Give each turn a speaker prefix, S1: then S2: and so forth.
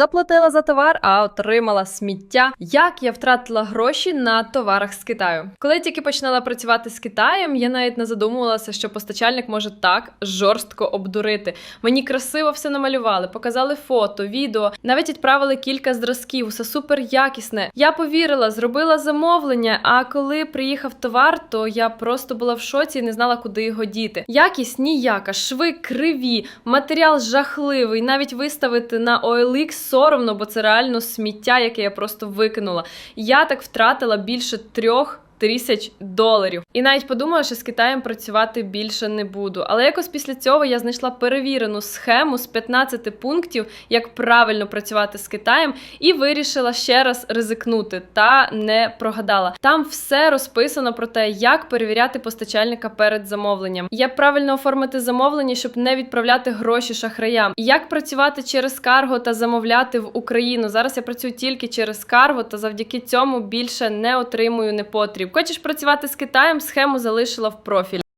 S1: заплатила за товар, а отримала сміття. Як я втратила гроші на товарах з Китаю? Коли тільки починала працювати з Китаєм, я навіть не задумувалася, що постачальник може так жорстко обдурити. Мені красиво все намалювали, показали фото, відео, навіть відправили кілька зразків, все супер якісне. Я повірила, зробила замовлення. А коли приїхав товар, то я просто була в шоці і не знала, куди його діти. Якість ніяка, шви криві, матеріал жахливий. Навіть виставити на OLX соромно, бо це реально сміття, яке я просто викинула. Я так втратила більше трьох. Тисяч доларів, і навіть подумала, що з Китаєм працювати більше не буду. Але якось після цього я знайшла перевірену схему з 15 пунктів, як правильно працювати з Китаєм, і вирішила ще раз ризикнути та не прогадала. Там все розписано про те, як перевіряти постачальника перед замовленням, як правильно оформити замовлення, щоб не відправляти гроші шахраям, як працювати через карго та замовляти в Україну. Зараз я працюю тільки через карго, та завдяки цьому більше не отримую непотріб. Хочеш працювати з Китаєм? Схему залишила в профілі.